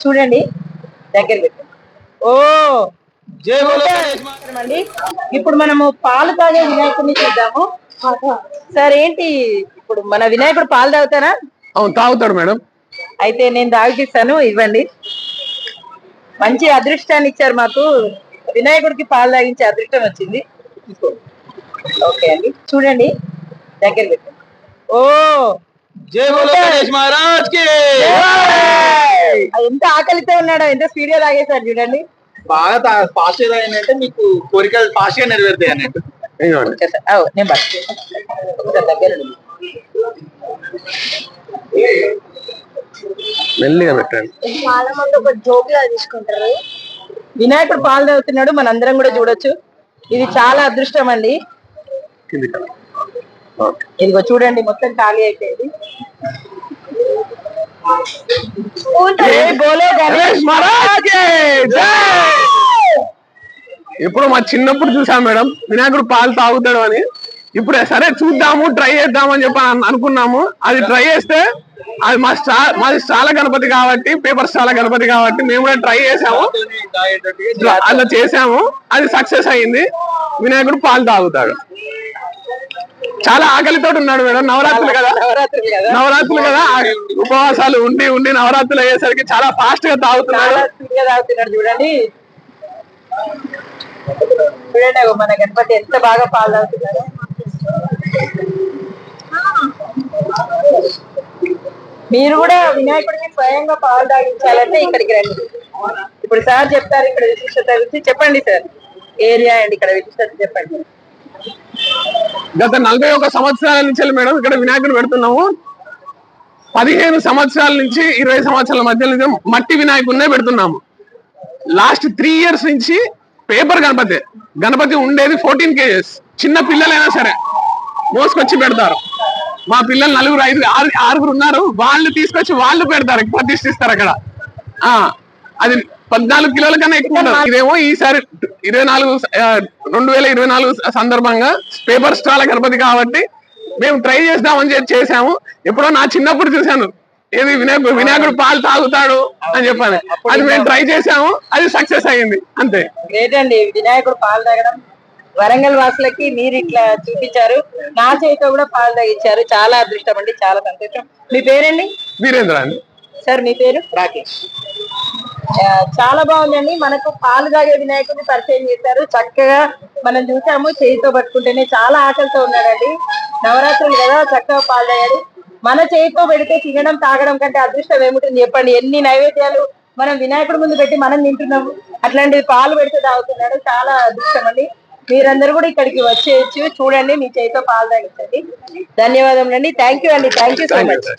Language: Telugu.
చూడండి. దగ్గర ఓ! అండి ఇప్పుడు మనము పాలు తాగే వినాయకుడిని చూద్దాము. సార్ ఏంటి ఇప్పుడు మన వినాయకుడు పాలు తాగుతారా? అవును తాగుతాడు మేడం. అయితే నేను తాగిపిస్తాను ఇవ్వండి. మంచి అదృష్టాన్ని ఇచ్చారు మాకు. వినాయకుడికి పాలు తాగించే అదృష్టం వచ్చింది. ఓకే అండి. చూడండి. దగ్గర పెట్టండి ఓ! జై బోలో మహారాజ్కి! ఎంత ఆకలితో ఉన్నాడో ఎంత స్పీడ్గా తాగేశారు చూడండి. బాగా ఫాస్ట్గా ఏంటంటే మీకు కోరికలు ఫాస్ట్గా నెరవేరుతాయి అన్నట్టు. మెల్లిగా పెట్టండి. చాలా మంది ఒక జోక్ లా తీసుకుంటారు. వినాయకుడు పాలు తాగుతున్నాడు మనందరం కూడా చూడొచ్చు. ఇది చాలా అదృష్టం అండి. ఇదిగో చూడండి మొత్తం ఖాళీ అయిపోయింది ఏ బోలో గణేష్ గణేష్ మహారాజ్కి జై! ఇప్పుడు మా చిన్నప్పుడు చూసాం మేడం. వినాయకుడు పాలు తాగుతాడు అని. ఇప్పుడు సరే చూద్దాము ట్రై చేద్దాము అని చెప్పి అను- అనుకున్నాము. అది ట్రై చేస్తే అది మా స్టా మాది స్టాల గణపతి కాబట్టి పేపర్ స్టాల గణపతి కాబట్టి మేము కూడా ట్రై చేసాము. అలా చేసాము. అది సక్సెస్ అయింది. వినాయకుడు పాలు తాగుతాడు. చాలా ఆకలితో ఉన్నాడు మేడం. నవరాత్రులు కదా? నవరాత్రులు కదా? ఉపవాసాలు ఉండి ఉండి నవరాత్రులు అయ్యేసరికి చాలా ఫాస్ట్గా తాగుతున్నాడు. చూడండి. చూడండి మన గణపతి ఎంత బాగా పాలు తాగుతున్నాడు. మీరు కూడా వినాయకుడికి స్వయంగా పాలు తాగించాలంటే ఇక్కడికి రండి. ఇప్పుడు సార్ చెప్తారు ఇక్కడ విశిష్టత గురించి. చెప్పండి సార్. ఏరియా అండ్ ఇక్కడ విశిష్టత చెప్పండి. గత నలభై ఒక సంవత్సరాల నుంచి మేడం ఇక్కడ వినాయకుడు పెడుతున్నాము. పదిహేను సంవత్సరాల నుంచి ఇరవై సంవత్సరాల మధ్య నుంచి మట్టి వినాయకుడినే పెడుతున్నాము. లాస్ట్ త్రీ ఇయర్స్ నుంచి పేపర్ గణపతి గణపతి ఉండేది ఫోర్టీన్ కేజెస్. చిన్న పిల్లలైనా సరే మోసుకొచ్చి పెడతారు. మా పిల్లలు నలుగురు ఐదు ఆరు ఆరుగురు ఉన్నారు. వాళ్ళు తీసుకొచ్చి వాళ్ళు పెడతారు ప్రతిష్ఠిస్తారు అక్కడ. ఆ అది పద్నాలుగు కిలోల కన్నా ఎక్కువ ఉండదు ఇదేమో ఈసారి ఇరవై నాలుగు రెండు వేల ఇరవై నాలుగు సందర్భంగా పేపర్ స్టాల్ గణపతి కాబట్టి మేము ట్రై చేద్దామని చెప్పి చేసాము ఎప్పుడో నా చిన్నప్పుడు చూశాను. ఏది వినాయకుడు వినాయకుడు పాలు తాగుతాడు అని చెప్పాను. అది మేము ట్రై చేసాము అది సక్సెస్ అయ్యింది. అంతే. గ్రేట్ అండి వినాయకుడు పాలు తాగడం వరంగల్ వాసులకి మీరు ఇట్లా చూపించారు. నా చేతితో కూడా పాలు తాగించారు. చాలా అదృష్టం అండి చాలా సంతోషం. మీ పేరండి? వీరేంద్ర అండి. సార్ మీ పేరు? రాకేష్. చాలా బాగుందండి. మనకు పాలు తాగే వినాయకుడిని పరిచయం చేశారు. చక్కగా మనం చూసాము చేయితో పట్టుకుంటేనే చాలా ఆకలితో ఉన్నాడండి. నవరాత్రులు కదా చక్కగా పాలు తాగాడు. మన చేయితో పెడితే తినడం తాగడం కంటే అదృష్టం ఏముంటుంది చెప్పండి? ఎన్ని నైవేద్యాలు మనం వినాయకుడి ముందు పెట్టి మనం తింటున్నాము? అట్లాంటిది పాలు పెడితే తాగుతున్నాడు. చాలా అదృష్టం అండి. మీరందరూ కూడా ఇక్కడికి వచ్చేయచ్చు. చూడండి మీ చేయితో పాలు తాగించండి. ధన్యవాదములు అండి. థ్యాంక్ యూ అండి థ్యాంక్ యూ సో మచ్